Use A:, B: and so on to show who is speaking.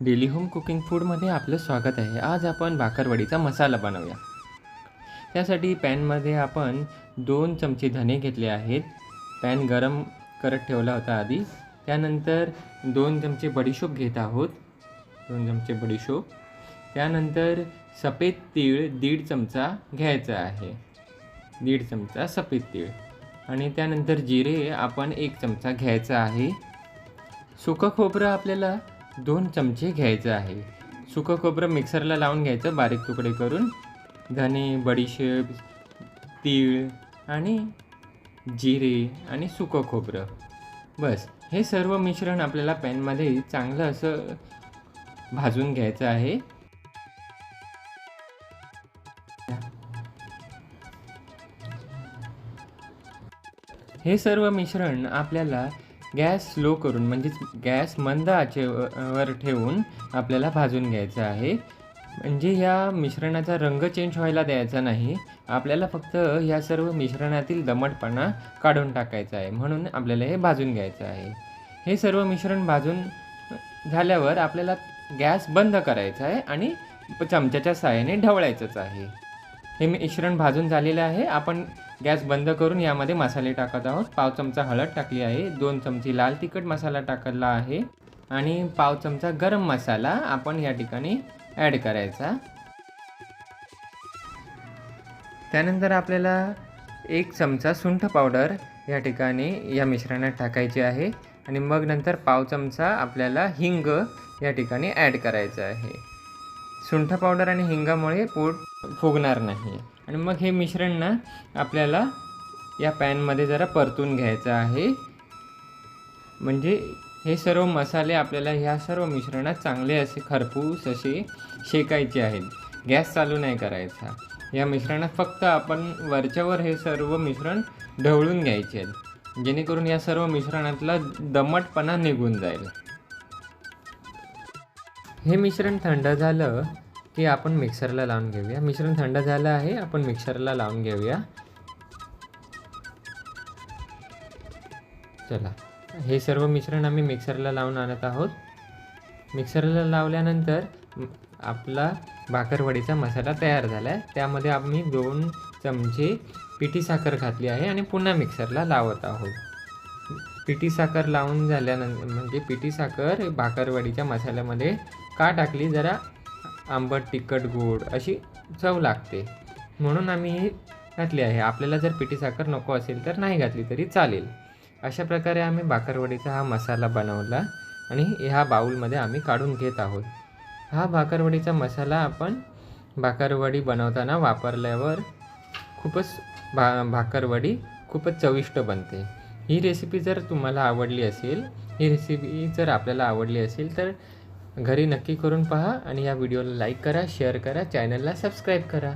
A: Daily home cooking फूडमध्ये आपलं स्वागत आहे. आज आपण भाकरवडीचा मसाला बनवूया. त्यासाठी पॅनमध्ये आपण दोन चमचे धने घेतले आहेत. पॅन गरम करत ठेवला होता आधी. त्यानंतर दोन चमचे बडीशोप घेत आहोत. दोन चमचे बडीशोप. त्यानंतर सफेद तीळ दीड चमचा घ्यायचा आहे. दीड चमचा सफेद तीळ. आणि त्यानंतर जिरे आपण एक चमचा घ्यायचा आहे. सुकं खोबरं आपल्याला दोन चमचे घ्यायचं आहे. सुकं खोबरं मिक्सरला लावून घ्यायचं बारीक तुकडे करून. धने बडीशेप तीळ आणि जिरे आणि सुकं खोबरं. बस हे सर्व मिश्रण आपल्याला पॅनमध्ये चांगलं असं भाजून घ्यायचं आहे. हे सर्व मिश्रण आपल्याला गॅस स्लो करून म्हणजेच गॅस मंद आचेवर ठेवून आपल्याला भाजून घ्यायचं आहे. म्हणजे ह्या मिश्रणाचा रंग चेंज व्हायला द्यायचा नाही. आपल्याला फक्त ह्या सर्व मिश्रणातील दमटपणा काढून टाकायचा आहे. म्हणून आपल्याला हे भाजून घ्यायचं आहे. हे सर्व मिश्रण भाजून झाल्यावर आपल्याला गॅस बंद करायचा आहे आणि चमच्याच्या साहाय्याने ढवळायचंच आहे. हे मिश्रण भाजून झालेलं आहे. आपण गॅस बंद करून यामध्ये मसाले टाकत आहोत. पाव चमचा हळद टाकली आहे. दोन चमची लाल तिखट मसाला टाकला आहे. आणि पाव चमचा गरम मसाला आपण या ठिकाणी ॲड करायचा. त्यानंतर आपल्याला एक चमचा सुंठ पावडर या ठिकाणी या मिश्रणात टाकायची आहे. आणि मग नंतर पाव चमचा आपल्याला हिंग या ठिकाणी ॲड करायचं आहे. सुंठ पावडर आणि हिंगामुळे पोट फुगणार नाही. आणि मग हे मिश्रण ना आपल्याला या पॅनमध्ये जरा परतून घ्यायचं आहे. म्हणजे हे सर्व मसाले आपल्याला ह्या सर्व मिश्रणात चांगले असे खरपूस असे शेकायचे आहेत. गॅस चालू नाही करायचा. या मिश्रणात फक्त आपण वरच्यावर हे सर्व मिश्रण ढवळून घ्यायचे आहेत. जेणेकरून या सर्व मिश्रणातला दमटपणा निघून जाईल. हे मिश्रण थंड झालं की आपण मिक्सरला लावून घेऊया. मिश्रण थंड झालं आहे आपण मिक्सरला लावून घेऊया. चला. हे सर्व मिश्रण आम्ही मिक्सरला लावून आणत आहोत. मिक्सरला लावल्यानंतर आपला भाकरवडीचा मसाला तयार झाला आहे त्यामध्ये आम्ही दोन चमचे पिठी साखर घातली आहे आणि पुन्हा मिक्सरला लावत आहोत. पिठी साखर लावून झाल्यानंतर म्हणजे पिठी साखर हे भाकरवडीच्या मसाल्यामध्ये का टाकली? जरा आंबट तिखट गोड अशी चव लागते. म्हणून आम्ही हे घातली आहे. आपल्याला जर पिठी साखर नको असेल तर नाही घातली तरी चालेल. अशा प्रकारे आम्ही भाकरवडीचा हा मसाला बनवला आणि ह्या बाऊलमध्ये आम्ही काढून घेत आहोत. हा भाकरवडीचा मसाला आपण भाकरवडी बनवताना वापरल्यावर खूपच भा भाकरवडी खूपच चविष्ट बनते. ही रेसिपी जर तुम्हाला आवडली असेल ही रेसिपी जर आपल्याला आवडली असेल तर घरी नक्की करून पहा आणि या व्हिडिओला लाईक करा शेअर करा चॅनलला सबस्क्राईब करा.